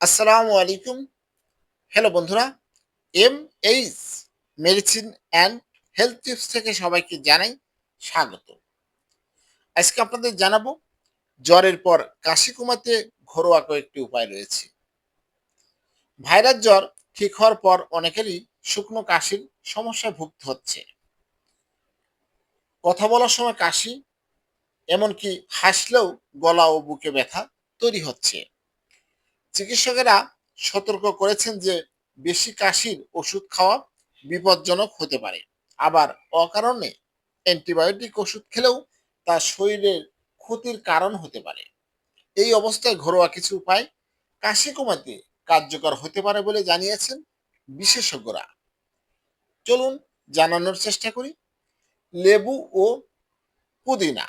আসসালামু আলাইকুম। হ্যালো বন্ধুরা। M H medicine and health tips থেকে সবাইকে জানাই স্বাগত। আজকে আপনাদের জানাব, জ্বরের পর কাশি কমাতে ঘরোয়া কয়েকটি উপায় রয়েছে। ভাইরাস জ্বর ঠিক হওয়ার পর অনেকেরই শুকনো কাশির সমস্যায় ভুগতে হচ্ছে। কথা বলার সময় কাশি, এমনকি হাসলেও গলা ও বুকে ব্যথা তৈরি হচ্ছে। চিকিৎসকেরা সতর্ক করেছেন যে বেশি কাশির ওষুধ খাওয়া বিপজ্জনক হতে পারে। আবার অকারণে অ্যান্টিবায়োটিক ওষুধ খেলেও তা শরীরের ক্ষতির কারণ হতে পারে। এই অবস্থায় ঘরোয়া কিছু উপায় কাশি কমাতে কার্যকর হতে পারে বলে জানিয়েছেন বিশেষজ্ঞরা। চলুন জানানোর চেষ্টা করি। লেবু ও পুদিনা।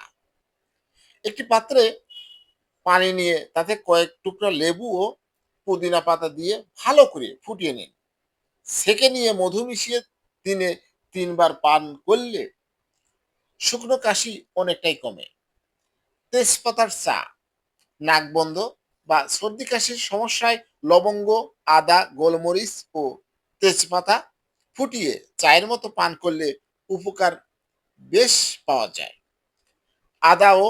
একটি পাত্রে পানি নিয়ে তাতে কয়েক টুকরা লেবু ও পুদিনা পাতা দিয়ে ভালো করে ফুটিয়ে নিন। সেকে নিয়ে মধু মিশিয়ে দিনে তিনবার পান করলে শুকনো কাশি অনেকটাই কমে। তেজপাতার চা, নাক বন্ধ বা সর্দি কাশির সমস্যায় লবঙ্গ, আদা, গোলমরিচ ও তেজপাতা ফুটিয়ে চায়ের মতো পান করলে উপকার বেশ পাওয়া যায়। আদা ও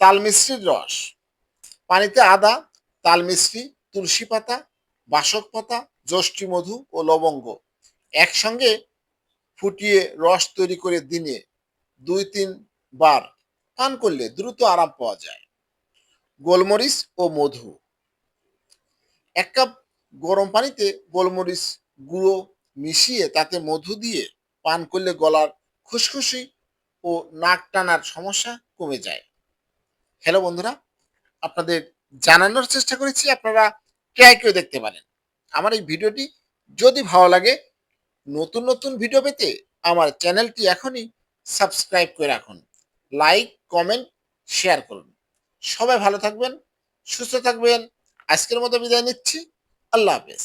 তালমিশ্রির রস। পানিতে আদা তালমিশ্রি তুলসী পাতা, বাসক পাতা যষ্টি মধু ও লবঙ্গ একসঙ্গে ফুটিয়ে রস তৈরি করে দিনে দুই, তিন বার পান করলে দ্রুত আরাম পাওয়া যায়। গোলমরিচ ও মধু। এক কাপ গরম পানিতে গোলমরিচ গুঁড়ো মিশিয়ে তাতে মধু দিয়ে পান করলে গলার খুশখুশি ও নাক টানার সমস্যা কমে যায়। হ্যালো বন্ধুরা, আপনাদের জানানোর চেষ্টা করেছি, আপনারা ট্রাই করে দেখতে পারেন। আমার এই ভিডিওটি যদি ভালো লাগে, নতুন নতুন ভিডিও পেতে আমার চ্যানেলটি এখনই সাবস্ক্রাইব করে রাখুন। লাইক, কমেন্ট, শেয়ার করুন। সবাই ভালো থাকবেন, সুস্থ থাকবেন। আজকের মতো বিদায় নিচ্ছি। আল্লাহ হাফেজ।